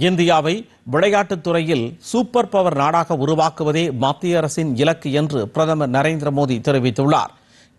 இந்தியாவை விளையாட்டுத் துறையில் சூப்பர் பவர் நாடாக உருவாக்குவதே மத்திய அரசின் இலக்கு என்று பிரதமர் நரேந்திர மோடி தெரிவித்துள்ளார்.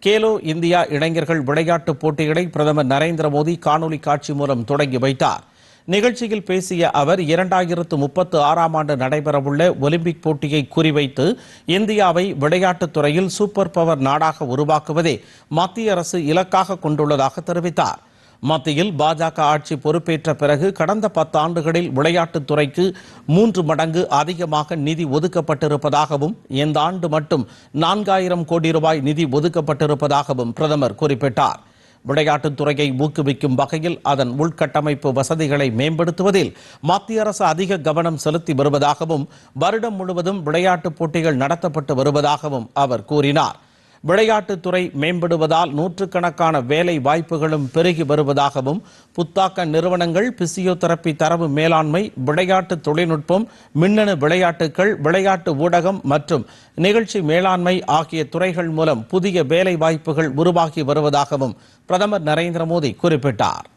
கேலோ இந்தியா இளைஞர்கள் விளையாட்டுப் போட்டிகளை பிரதமர் நரேந்திர மோடி காணொலி காட்சி மூலம் தொடங்கி வைத்தார். நிகழ்ச்சியில் பேசிய அவர் இரண்டாயிரத்து முப்பத்து ஆறாம் ஆண்டு நடைபெறவுள்ள ஒலிம்பிக் போட்டியை குறிவைத்து இந்தியாவை விளையாட்டுத் துறையில் சூப்பர் பவர் நாடாக உருவாக்குவதே மத்திய அரசு இலக்காக கொண்டுள்ளதாக தெரிவித்தார். மத்தியில் பாஜக ஆட்சி பொறுப்பேற்ற பிறகு கடந்த பத்தாண்டுகளில் விளையாட்டுத் துறைக்கு மூன்று மடங்கு அதிகமாக நிதி ஒதுக்கப்பட்டிருப்பதாகவும் இந்த ஆண்டு மட்டும் நான்காயிரம் கோடி ரூபாய் நிதி ஒதுக்கப்பட்டிருப்பதாகவும் பிரதமர் குறிப்பிட்டார். விளையாட்டுத் துறையை ஊக்குவிக்கும் வகையில் அதன் உள்கட்டமைப்பு வசதிகளை மேம்படுத்துவதில் மத்திய அரசு அதிக கவனம் செலுத்தி வருவதாகவும் வருடம் முழுவதும் விளையாட்டுப் போட்டிகள் நடத்தப்பட்டு வருவதாகவும் அவர் கூறினார். விளையாட்டுத் துறை மேம்படுவதால் நூற்றுக்கணக்கான வேலை வாய்ப்புகளும் பெருகி வருவதாகவும் புத்தாக்க நிறுவனங்கள் பிசியோதெரப்பி தரவு மேலாண்மை விளையாட்டு தொழில்நுட்பம் மின்னணு விளையாட்டுகள் விளையாட்டு ஊடகம் மற்றும் நிகழ்ச்சி மேலாண்மை ஆகிய துறைகள் மூலம் புதிய வேலை வாய்ப்புகள் உருவாகி வருவதாகவும் பிரதமர் நரேந்திர மோடி குறிப்பிட்டார்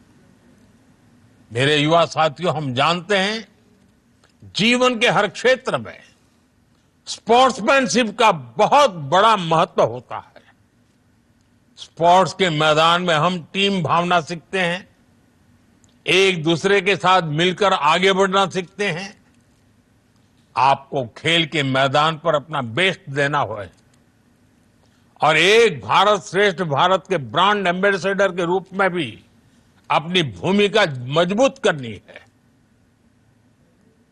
मेरे युवा साथियों हम जानते हैं जीवन के हर क्षेत्र में स्पोर्ट्समैनशिप का बहुत बड़ा महत्व होता है। स्पोर्ट्स के मैदान में हम टीम भावना सीखते हैं, एक दूसरे के साथ मिलकर आगे बढ़ना सीखते हैं। आपको खेल के मैदान पर अपना बेस्ट देना हो और एक भारत श्रेष्ठ भारत के ब्रांड एम्बेसडर के रूप में भी अपनी भूमिका मज़बूत करनी है।